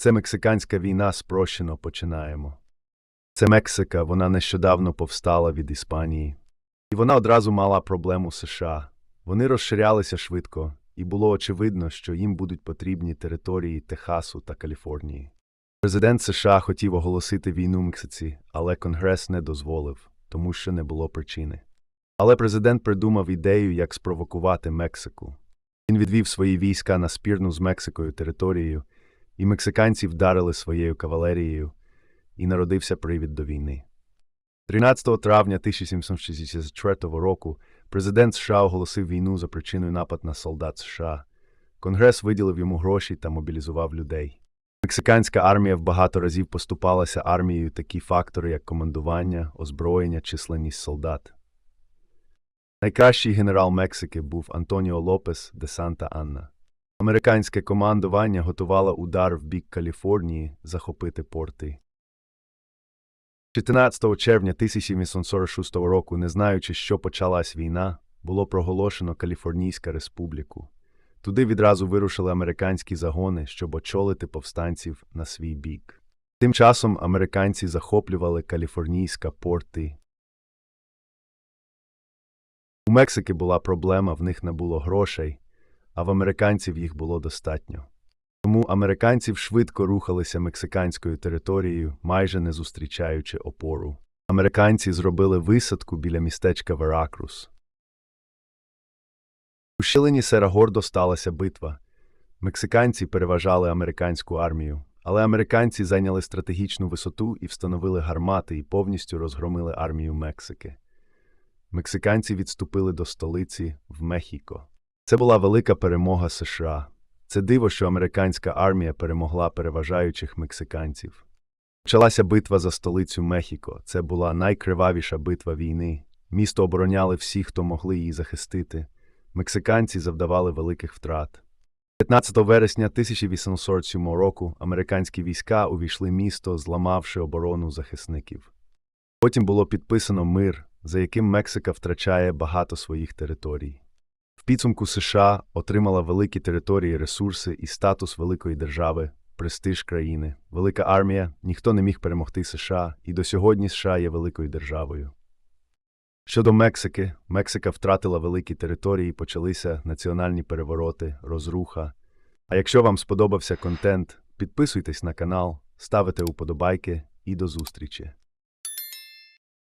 Це мексиканська війна спрощено починаємо. Це Мексика, вона нещодавно повстала від Іспанії. І вона одразу мала проблему США. Вони розширялися швидко, і було очевидно, що їм будуть потрібні території Техасу та Каліфорнії. Президент США хотів оголосити війну Мексиці, але Конгрес не дозволив, тому що не було причини. Але президент придумав ідею, як спровокувати Мексику. Він відвів свої війська на спірну з Мексикою територію, і мексиканці вдарили своєю кавалерією, і народився привід до війни. 13 травня 1764 року президент США оголосив війну за причиною напад на солдат США. Конгрес виділив йому гроші та мобілізував людей. Мексиканська армія в багато разів поступалася армією такі фактори, як командування, озброєння, численність солдат. Найкращий генерал Мексики був Антоніо Лопес де Санта Анна. Американське командування готувало удар в бік Каліфорнії захопити порти. 14 червня 1846 року, не знаючи, що почалась війна, було проголошено Каліфорнійська республіку. Туди відразу вирушили американські загони, щоб очолити повстанців на свій бік. Тим часом американці захоплювали каліфорнійська порти. У Мексики була проблема, в них не було грошей, а в американців їх було достатньо. Тому американців швидко рухалися мексиканською територією, майже не зустрічаючи опору. Американці зробили висадку біля містечка Веракрус. У щілині Серагордо сталася битва. Мексиканці переважали американську армію, але американці зайняли стратегічну висоту і встановили гармати і повністю розгромили армію Мексики. Мексиканці відступили до столиці в Мехіко. Це була велика перемога США. Це диво, що американська армія перемогла переважаючих мексиканців. Почалася битва за столицю Мехіко. Це була найкривавіша битва війни. Місто обороняли всі, хто могли її захистити. Мексиканці завдавали великих втрат. 15 вересня 1847 року американські війська увійшли місто, зламавши оборону захисників. Потім було підписано мир, за яким Мексика втрачає багато своїх територій. В підсумку США отримала великі території, ресурси і статус великої держави, престиж країни, велика армія, ніхто не міг перемогти США, і до сьогодні США є великою державою. Щодо Мексики, Мексика втратила великі території, почалися національні перевороти, розруха. А якщо вам сподобався контент, підписуйтесь на канал, ставите уподобайки і до зустрічі!